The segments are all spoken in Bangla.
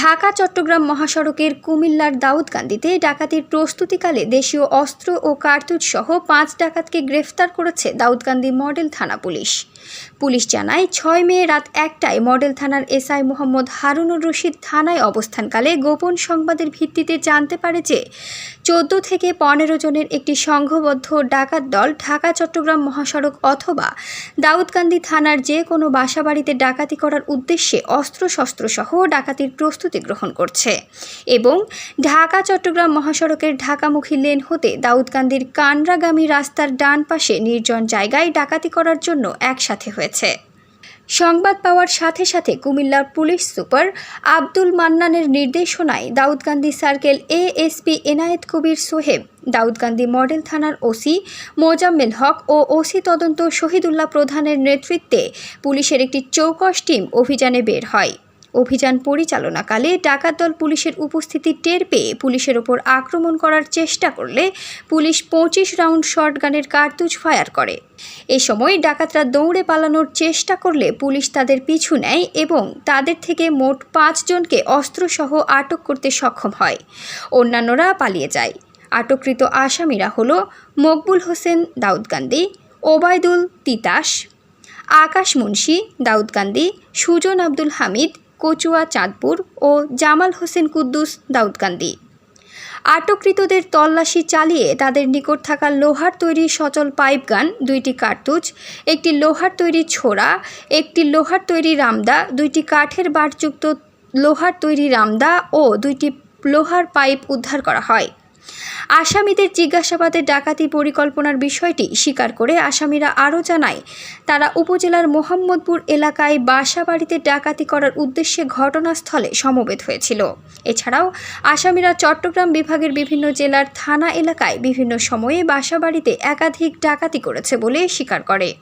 ঢাকা, চট্টগ্রাম মহাসড়কের কুমিল্লার দাউদকান্দিতে ডাকাতির প্রস্তুতিকালে দেশীয় অস্ত্র ও কার্তুজ সহ পাঁচ ডাকাতকে গ্রেফতার করেছে দাউদকান্দি মডেল থানা পুলিশ। পুলিশ জানায়, ছয় মে রাত একটায় মডেল থানার এসআই মোহাম্মদ হারুনুর রশিদ থানায় অবস্থানকালে গোপন সংবাদের ভিত্তিতে জানতে পারে যে, চোদ্দ থেকে পনেরো জনের একটি সংঘবদ্ধ ডাকাত দল ঢাকা, চট্টগ্রাম মহাসড়ক অথবা দাউদকান্দি থানার যে কোনো বাসাবাড়িতে ডাকাতি করার উদ্দেশ্যে অস্ত্রশস্ত্র সহ ডাকাতির প্রস্তুতি গ্রহণ করছে। এবং ঢাকা, চট্টগ্রাম মহাসড়কের ঢাকামুখী লেন হতে দাউদকান্দির কানরাগামী রাস্তার ডান পাশে নির্জন জায়গায় ডাকাতি করার জন্য একসাথে হয়েছে। সংবাদ পাওয়ার সাথে সাথে কুমিল্লার পুলিশ সুপার আব্দুল মান্নানের নির্দেশনায় Daudkandi circle ASP Enayet Kabir Soheb, Daudkandi model থানার ওসি মোজাম্মেল হক ও ওসি তদন্ত শহীদুল্লাহ প্রধানের নেতৃত্বে পুলিশের একটি চৌকস টিম অভিযানে বের হয়। অভিযান পরিচালনাকালে ডাকাত দল পুলিশের উপস্থিতি টের পেয়ে পুলিশের ওপর আক্রমণ করার চেষ্টা করলে পুলিশ পঁচিশ রাউন্ড শটগানের কার্তুজ ফায়ার করে। এ সময় ডাকাতরা দৌড়ে পালানোর চেষ্টা করলে পুলিশ তাদের পিছু নেয় এবং তাদের থেকে মোট পাঁচজনকে অস্ত্রসহ আটক করতে সক্ষম হয়। অন্যান্যরা পালিয়ে যায়। আটককৃত আসামিরা হলো মকবুল হোসেন দাউদকান্দি ওবায়দুল তিতাস, আকাশ মুন্সি দাউদকান্দি সুজন আব্দুল হামিদ কচুয়া, চাঁদপুর ও জামাল হোসেন কুদ্দুস, দাউদকান্দি। আটককৃতদের তল্লাশি চালিয়ে তাদের নিকট থাকা লোহার তৈরি সচল পাইপ গান, দুইটি কার্তুজ, একটি লোহার তৈরি ছোড়া, একটি লোহার তৈরি রামদা, দুইটি কাঠের বাটযুক্ত লোহার তৈরি রামদা ও দুইটি লোহার পাইপ উদ্ধার করা হয়। আসামিদের জিজ্ঞাসাবাদে ডাকাতি পরিকল্পনার বিষয়টি স্বীকার করে আসামিরা আরও জানায়, তারা উপজেলার মোহাম্মদপুর এলাকায় বাসা বাড়িতে ডাকাতি করার উদ্দেশ্যে ঘটনাস্থলে সমবেত হয়েছিল। এছাড়াও আসামিরা চট্টগ্রাম বিভাগের বিভিন্ন জেলার থানা এলাকায় বিভিন্ন সময়ে বাসা বাড়িতে একাধিক ডাকাতি করেছে বলে স্বীকার করে।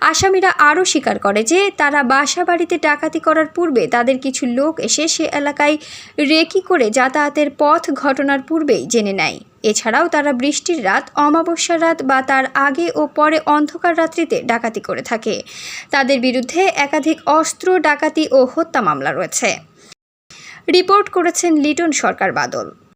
আসামিরা আরও স্বীকার করে যে, তারা বাসা বাড়িতে ডাকাতি করার পূর্বে তাদের কিছু লোক এসে সে এলাকায় রেকি করে যাতায়াতের পথ ঘটনার পূর্বেই জেনে নেয়। এছাড়াও তারা বৃষ্টির রাত, অমাবস্যার রাত বা তার আগে ও পরে অন্ধকার রাত্রিতে ডাকাতি করে থাকে। তাদের বিরুদ্ধে একাধিক অস্ত্র, ডাকাতি ও হত্যা মামলা রয়েছে। রিপোর্ট করেছেন লিটন সরকার বাদল।